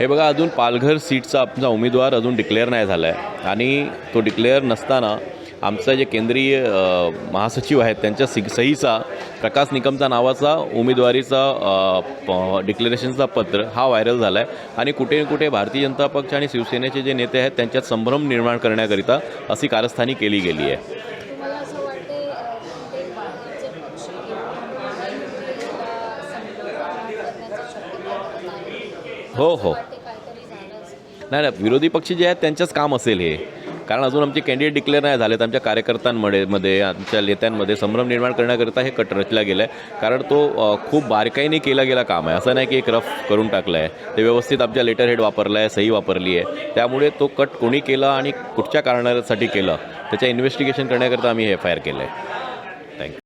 हे बघा अजून पालघर सीटचा आमचा उमेदवार अजून डिक्लेअर नाही झाला आहे आणि तो डिक्लेअर नसताना आमचा जे केंद्रीय महासचिव आहेत त्यांच्या सि सहीचा प्रकाश निकमचा नावाचा उमेदवारीचा प- डिक्लेरेशनचा पत्र हा व्हायरल झाला आहे आणि कुठे न कुठे भारतीय जनता पक्ष आणि शिवसेनेचे जे नेते आहेत त्यांच्यात संभ्रम निर्माण करण्याकरिता अशी कारस्थानी केली गेली आहे. हो हो. नाही नाही विरोधी पक्ष जे आहेत त्यांचंच काम असेल हे. कारण अजून आमचे कॅन्डिडेट डिक्लेअर नाही झालेत. आमच्या कार्यकर्त्यांमध्ये मध्ये आमच्या नेत्यांमध्ये संभ्रम निर्माण करण्याकरिता हे कट रचला गेला आहे कारण तो खूप बारकाईने केला गेला काम आहे. असं नाही की एक रफ करून टाकलं आहे ते व्यवस्थित आमच्या लेटर हेड वापरलं आहे सही वापरली आहे त्यामुळे तो कट कोणी केला आणि कुठच्या कारणासाठी केलं त्याच्या इन्व्हेस्टिगेशन करण्याकरिता आम्ही हे एफ आय आर केलं आहे थँक्यू